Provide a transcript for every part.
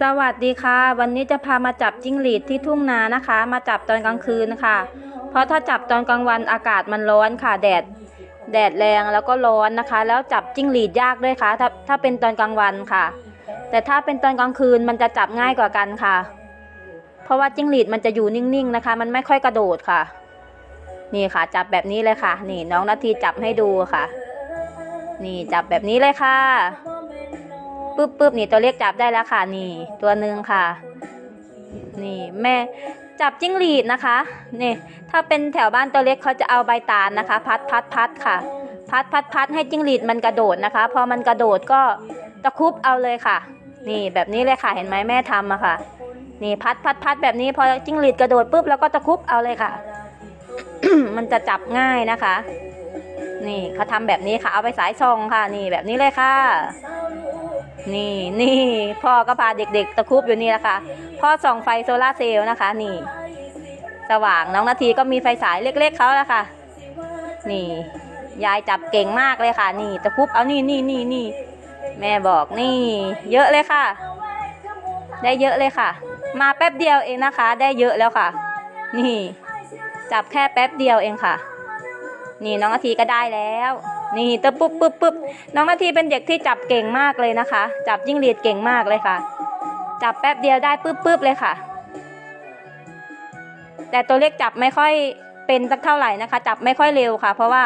สวัสดีค่ะ วันนี้จะพามาจับจิ้งหรีดที่ทุ่งนานะคะ มาจับตอนกลางคืนค่ะ เพราะถ้าจับตอนกลางวันอากาศมันร้อนค่ะ แดดแดดแรงแล้วก็ร้อนนะคะ แล้วจับจิ้งหรีดยากด้วยค่ะ ถ้าถ้าเป็นตอนกลางวันค่ะ แต่ถ้าเป็นตอนกลางคืนมันจะจับง่ายกว่ากันค่ะ เพราะว่าจิ้งหรีดมันจะอยู่นิ่งๆนะคะ มันไม่ค่อยกระโดดค่ะ นี่ค่ะ จับแบบนี้เลยค่ะ นี่น้องนาทีจับให้ดูค่ะ นี่จับแบบนี้เลยค่ะ ปึ๊บปึ๊บนี่ตัวเล็กจับได้แล้วค่ะ นี่ ตัวหนึ่งค่ะ นี่แม่จับจิ้งหรีดนะคะนี่ถ้าเป็นแถวบ้านตัวเล็กเขาจะเอาใบตาลนะคะ พัดพัดพัดค่ะ พัดพัดพัดให้จิ้งหรีดมันกระโดดนะคะ พอมันกระโดดก็ตะคุบเอาเลยค่ะ นี่แบบนี้เลยค่ะเห็นไหมแม่ทำอะค่ะ นี่พัดพัดพัดแบบนี้พอจิ้งหรีดกระโดดปุ๊บแล้วก็ตะคุบเอาเลยค่ะ มันจะจับง่ายนะคะ นี่เขาทำแบบนี้ค่ะเอาไปสายซองค่ะ นี่แบบนี้เลยค่ะ นี่นี่พ่อก็พาเด็กๆ ตะคุบอยู่นี่แหละค่ะ พ่อส่องไฟโซลาเซลล์นะคะ นี่ สว่างน้องนาทีก็มีไฟฉายเล็กๆเขาแล้วค่ะ นี่ ยายจับเก่งมากเลยค่ะ นี่ ตะคุบเอานี่นี่นี่นี่แม่บอกนี่ เยอะเลยค่ะ ได้เยอะเลยค่ะ มาแป๊บเดียวเองนะคะ ได้เยอะแล้วค่ะ นี่ จับแค่แป๊บเดียวเองค่ะ นี่น้องนาทีก็ได้แล้ว นี่ตะปุ๊บปุ๊บปุ๊บน้องนาทีเป็นเด็กที่จับเก่งมากเลยนะคะ จับจิ้งหรีดเก่งมากเลยค่ะ จับแป๊บเดียวได้ปุ๊บปุ๊บเลยค่ะ แต่ตัวเล็กจับไม่ค่อยเป็นสักเท่าไหร่นะคะ จับไม่ค่อยเร็วค่ะ เพราะว่า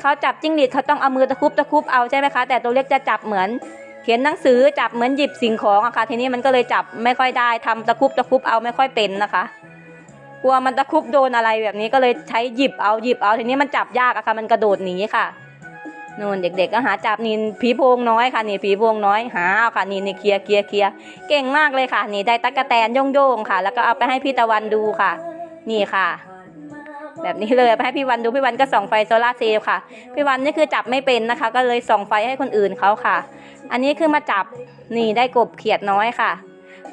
เขาจับจิ้งหรีดเขาต้องเอามือตะคุบตะคุบเอาใช่ไหมคะ แต่ตัวเล็กจะจับเหมือน เขียนหนังสือจับเหมือนหยิบสิ่งของอะค่ะ ทีนี้มันก็เลยจับไม่ค่อยได้ทำตะคุบตะคุบเอาไม่ค่อยเป็นนะคะ ลัวมันตะครุบโดนอะไรแบบนี้ก็เลยใช้หยิบเอาหยิบเอาทีนี้มันจับยากอะค่ะ มันกระโดดหนีค่ะนู่นเด็กๆก็หาจับนี่ผีโพงน้อยค่ะนี่ผีโพงน้อยหาเอาค่ะนี่นี่เคลียเคลียเคลียเก่งมากเลยค่ะ นี่ได้ตั๊กแตนโยงๆค่ะ แล้วก็เอาไปให้พี่ตะวันดูค่ะ นี่ค่ะ แบบนี้เลยไปให้พี่วันดูพี่วันก็ส่องไฟโซลาร์เซลล์ค่ะ พี่วันนี่คือจับไม่เป็นนะคะ ก็เลยส่องไฟให้คนอื่นเขาค่ะ อันนี้คือมาจับนี่ได้กบเขียดน้อยค่ะ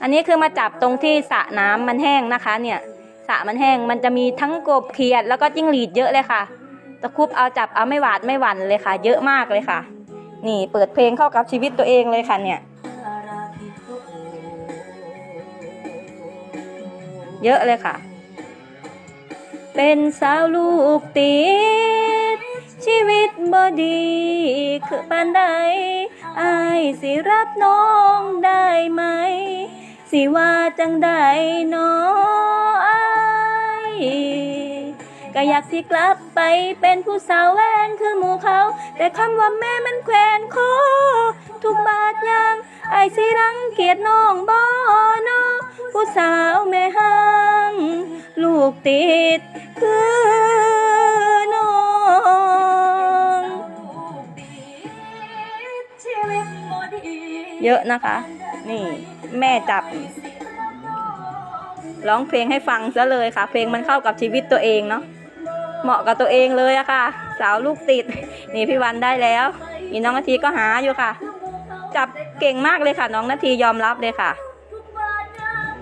อันนี้คือมาจับตรงที่สระน้ำมันแห้งนะคะ เนี่ย สระมันแห้งมันจะมีทั้งกบเขียด แล้วก็จิ้งหรีดเยอะเลยค่ะ ตะคุบเอาจับเอาไม่หวาดไม่หวั่นเลยค่ะ เยอะมากเลยค่ะ นี่เปิดเพลงเข้ากับชีวิตตัวเองเลยค่ะเนี่ย เยอะเลยค่ะ เป็นสาวลูกติดชีวิตบ่ดี คือปานใดอายสิรับน้องได้ไหม สิว่าจังใดนออาย ก็อยากสิกลับไปเป็นผู้สาวแหวนคือหมู่เขา แต่คำว่าแม่มันแขวนคอทุกบาทยังไอายสิรังเกียจน้องบ่นอผู้สาวแม่ห้างลูกติดคือน้องเยอะนะคะ นี่ แม่จับ ร้องเพลงให้ฟังซะเลยค่ะ เพลงมันเข้ากับชีวิตตัวเองเนาะเหมาะกับตัวเองเลยอะค่ะ สาวลูกติด นี่พี่วันได้แล้วนี่น้องนาทีก็หาอยู่ค่ะ จับเก่งมากเลยค่ะ น้องนาทียอมรับเลยค่ะ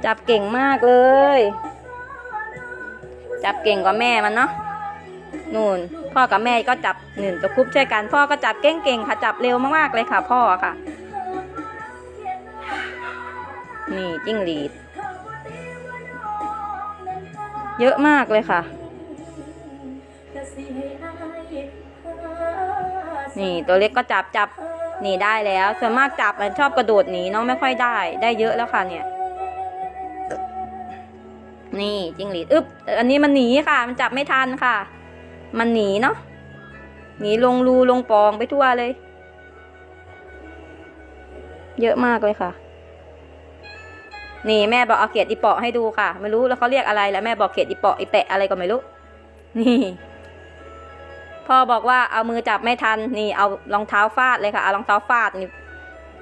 จับเก่งมากเลย จับเก่งกว่าแม่มันเนาะนู่นพ่อกับแม่ก็จับหนึ่งตะคุบช่วยกัน พ่อก็จับเก่งๆค่ะ จับเร็วมากๆเลยค่ะ พ่อค่ะ นี่จิ้งหรีด เยอะมากเลยค่ะ นี่ตัวเล็กก็จับจับนี่ได้แล้วส่วนมากจับมันชอบกระโดดหนีน้องไม่ค่อยได้ ได้เยอะแล้วค่ะเนี่ย นี่จิงหรีดอึ๊บอันนี้มันหนีค่ะ มันจับไม่ทันค่ะ มันหนีเนาะหนีลงรูลงปองไปทั่วเลย เยอะมากเลยค่ะ นี่แม่บอกเอาเขียดอีเปาะให้ดูค่ะ ไม่รู้แล้วเขาเรียกอะไรแล้วแม่บอกเขียดอีเปาะอีแปะอะไรก็ไม่รู้ นี่ พ่อบอกว่าเอามือจับไม่ทัน นี่เอารองเท้าฟาดเลยค่ะเอารองเท้าฟาดนี่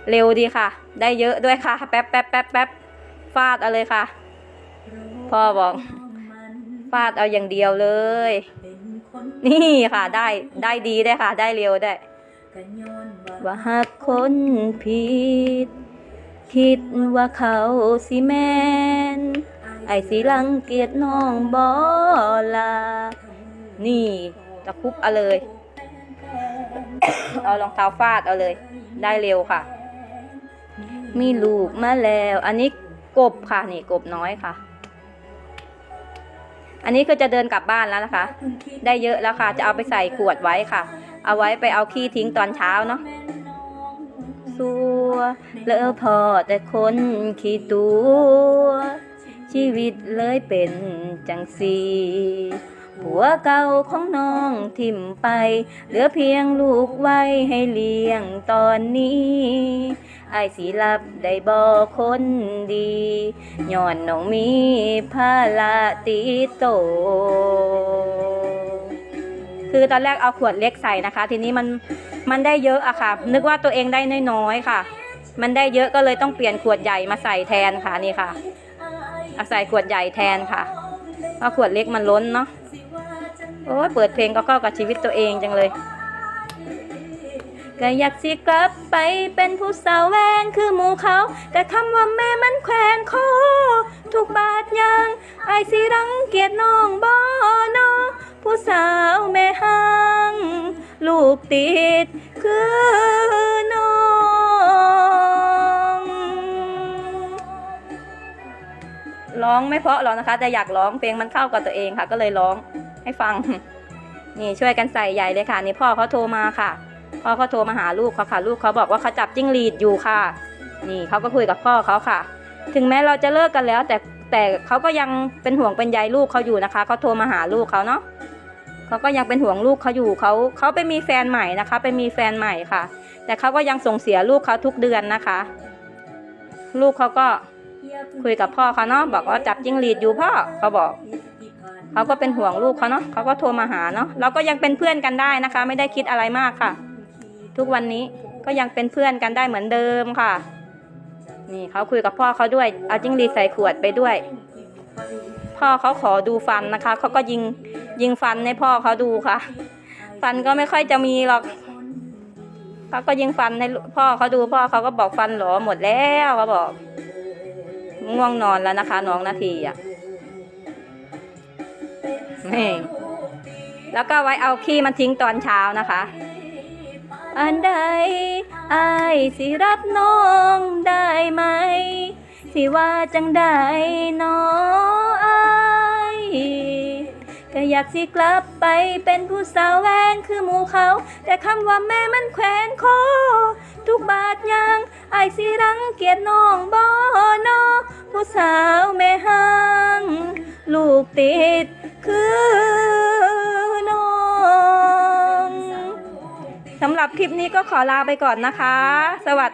เร็วดีค่ะ ได้เยอะด้วยค่ะ แป๊บแป๊บแป๊บแป๊บฟาดเอาเลยค่ะ พ่อบอก ฟาดเอาอย่างเดียวเลย นี่ค่ะได้ได้ดีได้ค่ะ ได้เร็วได้ว่าหากคนผิด คิดว่าเขาสิแมนไอสิรังเกียจน้องบอลา นี่ตะคุบเอาเลย เอารองเท้าฟาดเอาเลย ได้เร็วค่ะ มีลูกมาแล้ว อันนี้กบค่ะนี่กบน้อยค่ะ อันนี้คือจะเดินกลับบ้านแล้วนะคะ ได้เยอะแล้วค่ะ จะเอาไปใส่ขวดไว้ค่ะ เอาไว้ไปเอาขี้ทิ้งตอนเช้าเนาะ เลอะพอแต่คนขี้ตัว ชีวิตเลยเป็นจังสีผัวเก่าของน้องทิ่มไป เหลือเพียงลูกไว้ให้เลี้ยงตอนนี้ไอ้สิรับได้บ่คนดีย้อนน้องมีภาระติโต คือตอนแรกเอาขวดเล็กใส่นะคะ ทีนี้มันมันได้เยอะอะค่ะ นึกว่าตัวเองได้น้อยๆค่ะ มันได้เยอะก็เลยต้องเปลี่ยนขวดใหญ่มาใส่แทนค่ะนี่ค่ะเอาใส่ขวดใหญ่แทนค่ะเพราะขวดเล็กมันล้นเนาะโอ้ยเปิดเพลงก็เข้ากับชีวิตตัวเองจังเลยก็อยากสิกลับไปเป็นผู้สาวแวงคือหมูเขา แต่คำว่าแม่มันแขวนคอทุกบาทยางไอสิรังเกียจน้องบ่นอผู้สาวแม่ห้างลูกติดคือน้อง ร้องไม่เพราะหรอกนะคะ แต่อยากร้องเพลงมันเข้ากับตัวเองค่ะ ก็เลยร้องให้ฟัง นี่ช่วยกันใส่ใหญ่เลยค่ะ นี่พ่อเขาโทรมาค่ะ พ่อเขาโทรมาหาลูกเขาค่ะ ลูกเขาบอกว่าเขาจับจิ้งหรีดอยู่ค่ะ นี่เขาก็คุยกับพ่อเขาค่ะ ถึงแม้เราจะเลิกกันแล้ว แต่แต่เขาก็ยังเป็นห่วงเป็นใยลูกเขาอยู่นะคะเขาโทรมาหาลูกเขาเนาะเขาก็ยังเป็นห่วงลูกเขาอยู่เขาเขาไปมีแฟนใหม่นะคะ ไปมีแฟนใหม่ค่ะ แต่เขาก็ยังส่งเสียลูกเขาทุกเดือนนะคะ ลูกเขาก็ คุยกับพ่อเขาเนาะบอกว่าจับจิ้งหรีดอยู่พ่อเขาบอกเขาก็เป็นห่วงลูกเขาเนาะเขาก็โทรมาหาเนาะเราก็ยังเป็นเพื่อนกันได้นะคะ ไม่ได้คิดอะไรมากค่ะ ทุกวันนี้ก็ยังเป็นเพื่อนกันได้เหมือนเดิมค่ะ นี่เขาคุยกับพ่อเขาด้วยเอาจิ้งหรีดใส่ขวดไปด้วย พ่อเขาขอดูฟันนะคะเขาก็ยิงยิงฟันให้พ่อเขาดูค่ะ ฟันก็ไม่ค่อยจะมีหรอกเขาก็ยิงฟันให้พ่อเขาดูพ่อเขาก็บอกฟันหลอหมดแล้วเขาบอก ง่วงนอนแล้วนะคะ น้องนาทีอะนี่แล้วก็ไว้เอาขี้มันทิ้งตอนเช้านะคะ อันใดอายสิรับน้องได้ไหม สิว่าจังได้นออายก็อยากสิกลับไปเป็นผู้สาวแวงคือหมู่เขา แต่คำว่าแม่มันแขวนคอทุกบาทยางอายสิรังเกียจน้องบ่นอ ผู้สาวแม่ห้าง ลูกติดคือน้องสำหรับคลิปนี้ก็ขอลาไปก่อนนะคะ สวัสดี